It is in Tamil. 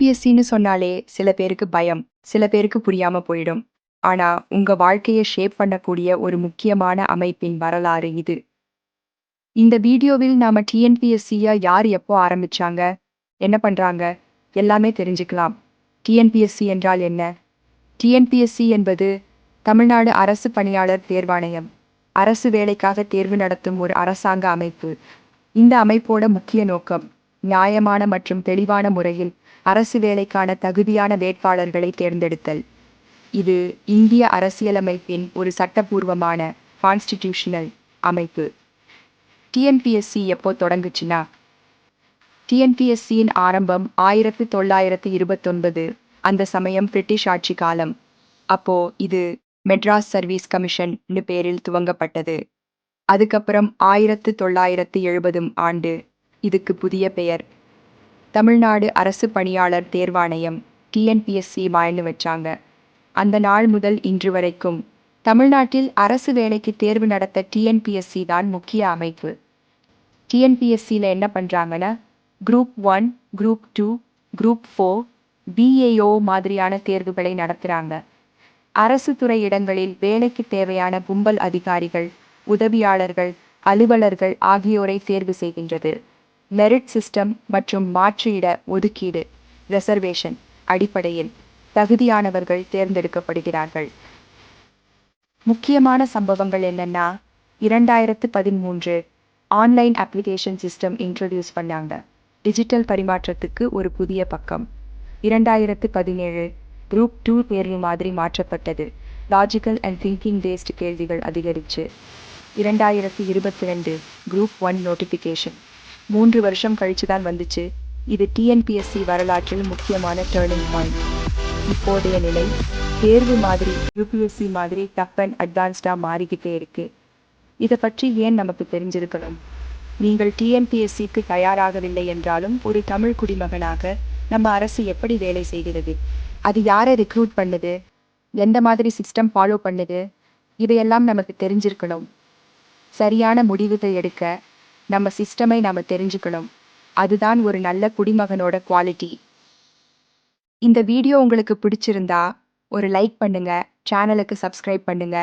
யூபிஎஸ்சின்னு சொன்னாலே சில பேருக்கு பயம் சில பேருக்கு புரியாம போயிடும். ஆனா உங்க வாழ்க்கையை ஷேப் பண்ணக்கூடிய ஒரு முக்கியமான அமைப்பின் வரலாறு இது. இந்த வீடியோவில் நாம டிஎன்பிஎஸ்சியா யார் எப்போ ஆரம்பிச்சாங்க என்ன பண்றாங்க எல்லாமே தெரிஞ்சுக்கலாம். டிஎன்பிஎஸ்சி என்றால் என்ன? டிஎன்பிஎஸ்சி என்பது தமிழ்நாடு அரசு பணியாளர் தேர்வாணையம். அரசு வேலைக்காக தேர்வு நடத்தும் ஒரு அரசாங்க அமைப்பு. இந்த அமைப்போட முக்கிய நோக்கம் நியாயமான மற்றும் தெளிவான முறையில் அரசு வேலைக்கான தகுதியான வேட்பாளர்களை தேர்ந்தெடுத்தல். இது இந்திய அரசியலமைப்பின் ஒரு சட்டபூர்வமான கான்ஸ்டிடியூஷனல் அமைப்பு. டிஎன்பிஎஸ்சி எப்போ தொடங்குச்சுன்னா? டிஎன்பிஎஸ்சியின் ஆரம்பம் ஆயிரத்தி தொள்ளாயிரத்தி இருபத்தொன்பது. அந்த சமயம் பிரிட்டிஷ் ஆட்சி காலம். அப்போ இது மெட்ராஸ் சர்வீஸ் கமிஷன் பேரில் துவங்கப்பட்டது. அதுக்கப்புறம் ஆயிரத்து தொள்ளாயிரத்து எழுபதும் ஆண்டு இதுக்கு புதிய பெயர். தமிழ்நாடு அரசு பணியாளர் தேர்வாணையம் டிஎன்பிஎஸ்சி வாயின்னு வச்சாங்க. அந்த நாள் முதல் இன்று வரைக்கும் தமிழ்நாட்டில் அரசு வேலைக்கு தேர்வு நடத்த டிஎன்பிஎஸ்சி தான் முக்கிய அமைப்பு. டிஎன்பிஎஸ்சியில் என்ன பண்ணுறாங்கன்னா group one group two group four VAO மாதிரியான தேர்வுகளை நடத்துகிறாங்க அரசு துறை இடங்களில் வேலைக்கு தேவையான கும்பல் அதிகாரிகள் உதவியாளர்கள் அலுவலர்கள் ஆகியோரை தேர்வு செய்கின்றது. மெரிட் சிஸ்டம் மற்றும் மாற்றியிட ஒதுக்கீடு ரிசர்வேஷன் அடிப்படையில் தகுதியானவர்கள் தேர்ந்தெடுக்கப்படுகிறார்கள். முக்கியமான சம்பவங்கள் என்னன்னா இரண்டாயிரத்து பதிமூன்று ஆன்லைன் அப்ளிகேஷன் சிஸ்டம் இன்ட்ரடியூஸ் பண்ணாங்க. டிஜிட்டல் பரிமாற்றத்துக்கு ஒரு புதிய பக்கம். இரண்டாயிரத்து பதினேழு குரூப் டூ தேர்வு மாதிரி மாற்றப்பட்டது. லாஜிக்கல் அண்ட் திங்கிங் பேஸ்டு கேள்விகள் அதிகரிச்சு. இரண்டாயிரத்தி இருபத்தி ரெண்டு குரூப் ஒன் நோட்டிஃபிகேஷன் மூன்று வருஷம் கழிச்சு தான் வந்துச்சு. இது டிஎன்பிஎஸ்சி வரலாற்றில் முக்கியமான டேர்னிங் பாயிண்ட் இப்போதைய நிலை தேர்வு மாதிரி யூபிஎஸ்சி மாதிரி டஃப் அண்ட் அட்வான்ஸ்டாக மாறிக்கிட்டே இருக்கு. இதை பற்றி ஏன் நமக்கு தெரிஞ்சிருக்கணும்? நீங்கள் டிஎன்பிஎஸ்சிக்கு தயாராகவில்லை என்றாலும் ஒரு தமிழ் குடிமகனாக நம்ம அரசு எப்படி வேலை செய்கிறது? அது யாரை ரெக்ரூட் பண்ணுது? எந்த மாதிரி சிஸ்டம் ஃபாலோ பண்ணுது? இதையெல்லாம் நமக்கு தெரிஞ்சிருக்கணும். சரியான முடிவுகள் எடுக்க நம்ம சிஸ்டமை நம்ம தெரிஞ்சுக்கணும். அதுதான் ஒரு நல்ல குடிமகனோட குவாலிட்டி இந்த வீடியோ உங்களுக்கு பிடிச்சிருந்தா ஒரு லைக் பண்ணுங்க சேனலுக்கு சப்ஸ்கிரைப் பண்ணுங்க.